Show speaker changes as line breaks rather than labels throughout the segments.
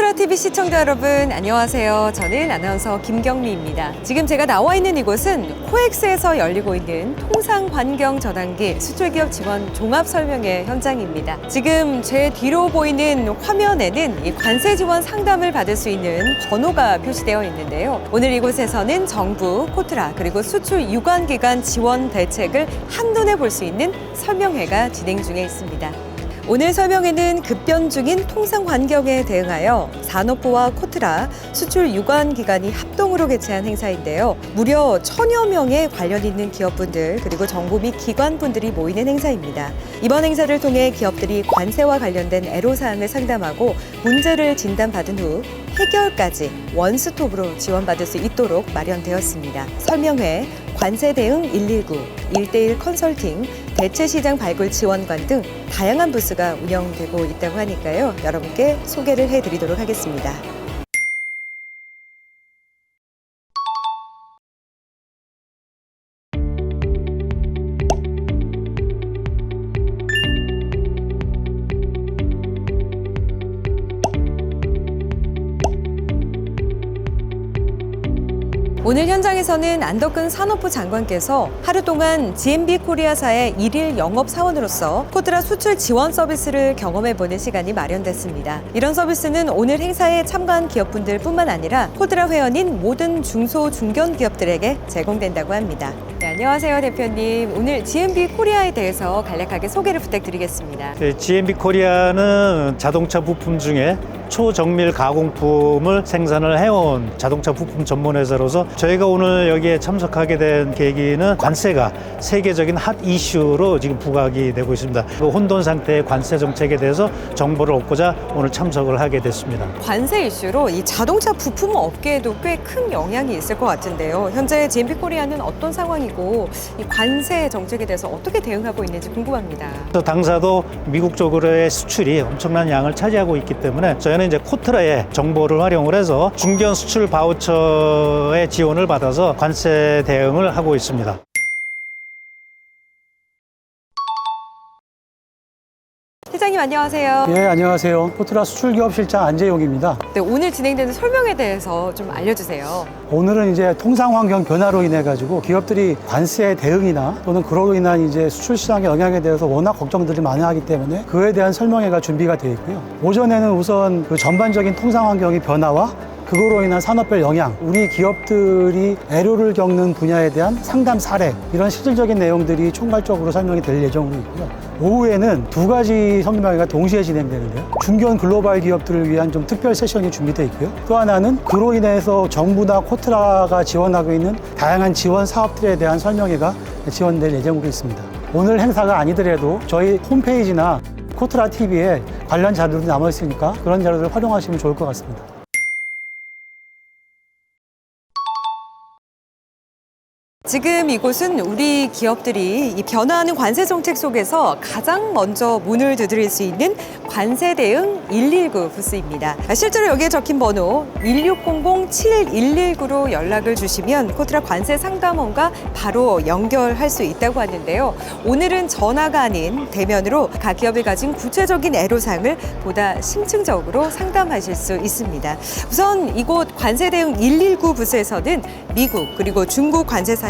코트라 TV 시청자 여러분 안녕하세요. 저는 아나운서 김경미입니다. 지금 제가 나와 있는 이곳은 코엑스에서 열리고 있는 통상환경 저단기 수출기업 지원 종합 설명회 현장입니다. 지금 제 뒤로 보이는 화면에는 이 관세 지원 상담을 받을 수 있는 번호가 표시되어 있는데요. 오늘 이곳에서는 정부, 코트라 그리고 수출 유관 기관 지원 대책을 한눈에 볼 수 있는 설명회가 진행 중에 있습니다. 오늘 설명회는 급변 중인 통상 환경에 대응하여 산업부와 코트라 수출 유관 기관이 합동으로 개최한 행사인데요. 무려 천여 명의 관련 있는 기업분들 그리고 정부 및 기관분들이 모이는 행사입니다. 이번 행사를 통해 기업들이 관세와 관련된 애로사항을 상담하고 문제를 진단받은 후 해결까지 원스톱으로 지원받을 수 있도록 마련되었습니다. 설명회, 관세 대응 119, 1대1 컨설팅, 대체 시장 발굴 지원관 등 다양한 부스가 운영되고 있다고 하니까요. 여러분께 소개를 해드리도록 하겠습니다. 오늘 현장에서는 안덕근 산업부 장관께서 하루 동안 GMB 코리아사의 일일 영업 사원으로서 코드라 수출 지원 서비스를 경험해보는 시간이 마련됐습니다. 이런 서비스는 오늘 행사에 참가한 기업분들 뿐만 아니라 코드라 회원인 모든 중소 중견 기업들에게 제공된다고 합니다. 네, 안녕하세요 대표님. 오늘 GMB 코리아에 대해서 간략하게 소개를 부탁드리겠습니다.
네, GMB 코리아는 자동차 부품 중에 초정밀 가공품을 생산을 해온 자동차 부품 전문 회사로서 저희가 오늘 여기에 참석하게 된 계기는 관세가 세계적인 핫 이슈로 지금 부각이 되고 있습니다. 그 혼돈 상태의 관세 정책에 대해서 정보를 얻고자 오늘 참석을 하게 됐습니다.
관세 이슈로 이 자동차 부품 업계에도 꽤 큰 영향이 있을 것 같은데요. 현재 GMP 코리아는 어떤 상황이고 이 관세 정책에 대해서 어떻게 대응하고 있는지 궁금합니다.
당사도 미국 쪽으로의 수출이 엄청난 양을 차지하고 있기 때문에 저희는 이제 코트라의 정보를 활용을 해서 중견 수출 바우처의 지원을 받아서 관세 대응을 하고 있습니다.
실장님 안녕하세요.
예, 안녕하세요. 포트라 수출기업 실장 안재용입니다.
네, 오늘 진행되는 설명에 대해서 좀 알려주세요.
오늘은 이제 통상 환경 변화로 인해 가지고 기업들이 관세 대응이나 또는 그로 인한 이제 수출 시장의 영향에 대해서 워낙 걱정들이 많이 하기 때문에 그에 대한 설명회가 준비가 되어 있고요. 오전에는 우선 그 전반적인 통상 환경의 변화와 그거로 인한 산업별 영향, 우리 기업들이 애로를 겪는 분야에 대한 상담 사례, 이런 실질적인 내용들이 총괄적으로 설명이 될 예정으로 있고요. 오후에는 두 가지 설명회가 동시에 진행되는데요. 중견 글로벌 기업들을 위한 좀 특별 세션이 준비되어 있고요. 또 하나는 그로 인해서 정부나 코트라가 지원하고 있는 다양한 지원 사업들에 대한 설명회가 지원될 예정으로 있습니다. 오늘 행사가 아니더라도 저희 홈페이지나 코트라 TV에 관련 자료들이 남아 있으니까 그런 자료들을 활용하시면 좋을 것 같습니다.
지금 이곳은 우리 기업들이 이 변화하는 관세 정책 속에서 가장 먼저 문을 두드릴 수 있는 관세 대응 119 부스입니다. 실제로 여기에 적힌 번호 1600-7119로 연락을 주시면 코트라 관세 상담원과 바로 연결할 수 있다고 하는데요. 오늘은 전화가 아닌 대면으로 각 기업이 가진 구체적인 애로사항을 보다 심층적으로 상담하실 수 있습니다. 우선 이곳 관세 대응 119 부스에서는 미국 그리고 중국 관세사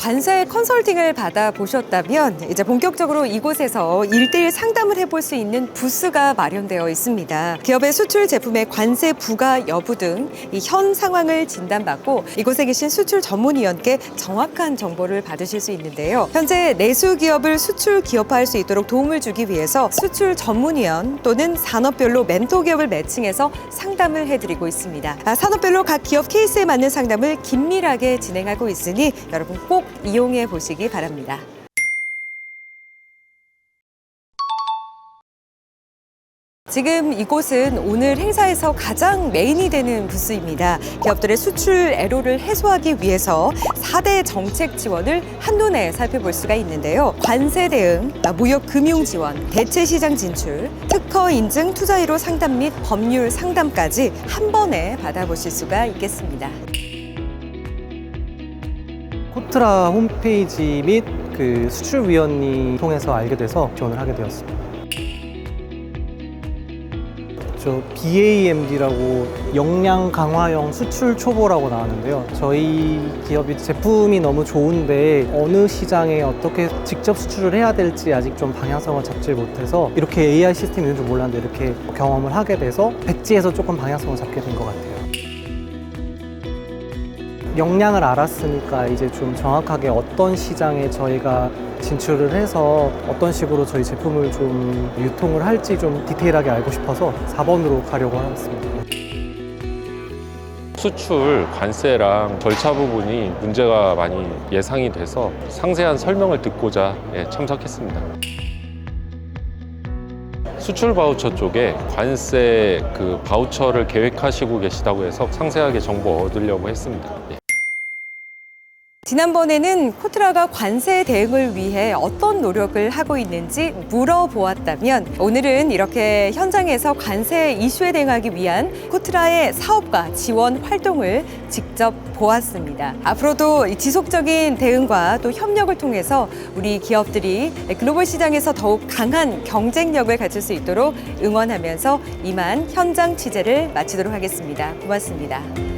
관세 컨설팅을 받아 보셨다면 이제 본격적으로 이곳에서 일대일 상담을 해볼 수 있는 부스가 마련되어 있습니다. 기업의 수출 제품의 관세 부과 여부 등이현 상황을 진단받고 이곳에 계신 수출 전문위원께 정확한 정보를 받으실 수 있는데요. 현재 내수 기업을 수출 기업화할 수 있도록 도움을 주기 위해서 수출 전문위원 또는 산업별로 멘토 기업을 매칭해서 상담을 해드리고 있습니다. 아, 산업별로 각 기업 케이스에 맞는 상담을 긴밀하게 진행하고 있으니 여러분 꼭 이용해 보시기 바랍니다. 지금 이곳은 오늘 행사에서 가장 메인이 되는 부스입니다. 기업들의 수출 애로를 해소하기 위해서 4대 정책 지원을 한눈에 살펴볼 수가 있는데요. 관세 대응, 무역 금융 지원, 대체 시장 진출, 특허 인증 투자 이로 상담 및 법률 상담까지 한 번에 받아보실 수가 있겠습니다.
코트라 홈페이지 및 그 수출위원회 통해서 알게 돼서 지원을 하게 되었습니다. 저 BAMD라고 역량 강화형 수출 초보라고 나왔는데요. 저희 기업이 제품이 너무 좋은데 어느 시장에 어떻게 직접 수출을 해야 될지 아직 좀 방향성을 잡지 못해서 이렇게 AI 시스템이 있는 줄 몰랐는데 이렇게 경험을 하게 돼서 백지에서 조금 방향성을 잡게 된 것 같아요. 역량을 알았으니까 이제 좀 정확하게 어떤 시장에 저희가 진출을 해서 어떤 식으로 저희 제품을 좀 유통을 할지 좀 디테일하게 알고 싶어서 4번으로 가려고 하겠습니다.
수출 관세랑 절차 부분이 문제가 많이 예상이 돼서 상세한 설명을 듣고자 예, 참석했습니다. 수출 바우처 쪽에 관세 그 바우처를 계획하시고 계시다고 해서 상세하게 정보 얻으려고 했습니다. 예.
지난번에는 코트라가 관세 대응을 위해 어떤 노력을 하고 있는지 물어보았다면 오늘은 이렇게 현장에서 관세 이슈에 대응하기 위한 코트라의 사업과 지원 활동을 직접 보았습니다. 앞으로도 이 지속적인 대응과 또 협력을 통해서 우리 기업들이 글로벌 시장에서 더욱 강한 경쟁력을 갖출 수 있도록 응원하면서 이만 현장 취재를 마치도록 하겠습니다. 고맙습니다.